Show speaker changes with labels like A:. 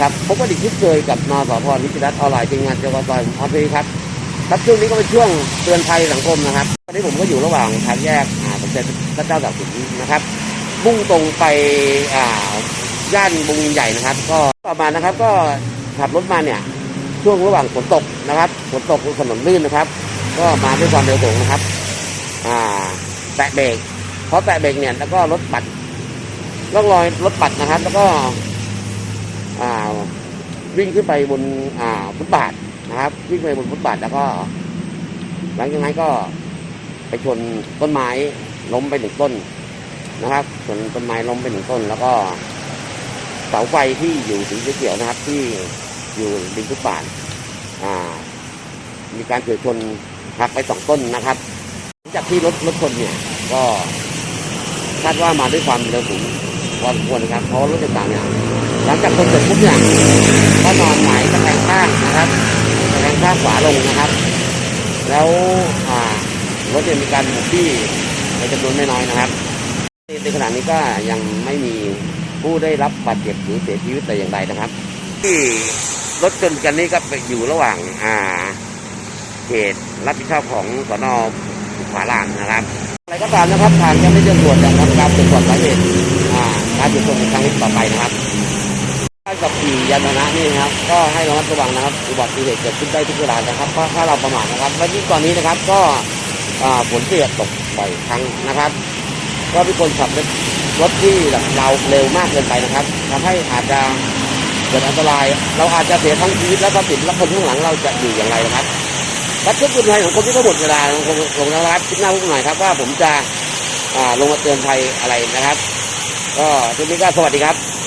A: ครับพบกันอีกที่เคยกับนสพนิติรัตน์ออนไลน์ทีมงานเจ้าซอยออฟฟิศครับครับช่วงนี้ก็เป็นช่วงเตือนภัยสังคมนะครับตอนนี้ผมก็อยู่ระหว่างทางแยกอ่าสมเด็จพระเจ้าตากสินนะครับมุ่งตรงไปอ่าย่านบงใหญ่นะครับ ก็ประมาณนะครับก็ขับรถมาเนี่ยช่วงระหว่างฝนตกนะครับฝนตกถนนลื่นนะครับ ก็มาด้วยความเร็วสูงนะครับอ่าแตะเบรกเพราะแตะเบรกเนี่ยแล้วก็รถปัดร่องรอยรถปัดนะครับ แล้วก็ วิ่งขึ้นไปบนอ่าฟุตบาทนะครับ วิ่งไปบนฟุตบาทแล้วก็ หลังจากนั้นก็ไปชนต้นไม้ล้มไปหนึ่งต้นนะครับชนต้นไม้ล้มไปหนึ่งต้น แล้วก็เสาไฟที่อยู่สีเขียวนะครับ ที่อยู่ริมฟุตบาทอ่า มีการเฉียวชนหักไปสองต้นนะครับจากที่รถรถชนเนี่ย ก็คาดว่ามาด้วยความเร็วสูงพอสมควรนะครับเพราะรถต่างๆเนี่ย หลังจากชนเสร็จปุ๊บเนี่ยก็นอนหงายตะแคงข้างนะครับตะแคงข้างขวาลงนะครับ แล้วอ่ารถเนี่ยมีการหมุนที่ในจำนวนไม่น้อยนะครับในขณะนี้ก็ยังไม่มีผู้ได้รับบาดเจ็บหรือเสียชีวิตแต่อย่างใดนะครับ ที่รถชนกันนี่ก็อยู่ระหว่างอ่าเขตรับผิดชอบของสนขวาลานนะครับอะไรก็ตามนะครับทางเจ้าหน้าที่ตำรวจจะทำการตรวจสอบสาเหตุการเฉียวชนในครั้งนี้ต่อไปนะครับ ขับขี่ยานพาหนะนี่นะครับ ก็ให้ระมัดระวังนะครับ อุบัติเหตุเกิดขึ้นได้ทุกเวลานะครับเพราะถ้าเราประมาทนะครับ และยิ่งตอนนี้นะครับก็ฝนเสียตกบ่อยครั้งนะครับ ก็เป็นคนขับรถที่แบบเราเร็วมากเกินไปนะครับทำให้อาจจะเกิดอันตราย เราอาจจะเสียทั้งชีวิตและทรัพย์สินและคนข้างหลังเราจะอยู่อย่างไรนะครับครับทุกคนไทยของคนที่ก็หมดเวลาลงลงนะครับคิดหน้าพวกหน่อยครับว่าผมจะลงมาเตือนภัยอะไรนะครับ ก็ทีนี้ก็สวัสดีครับ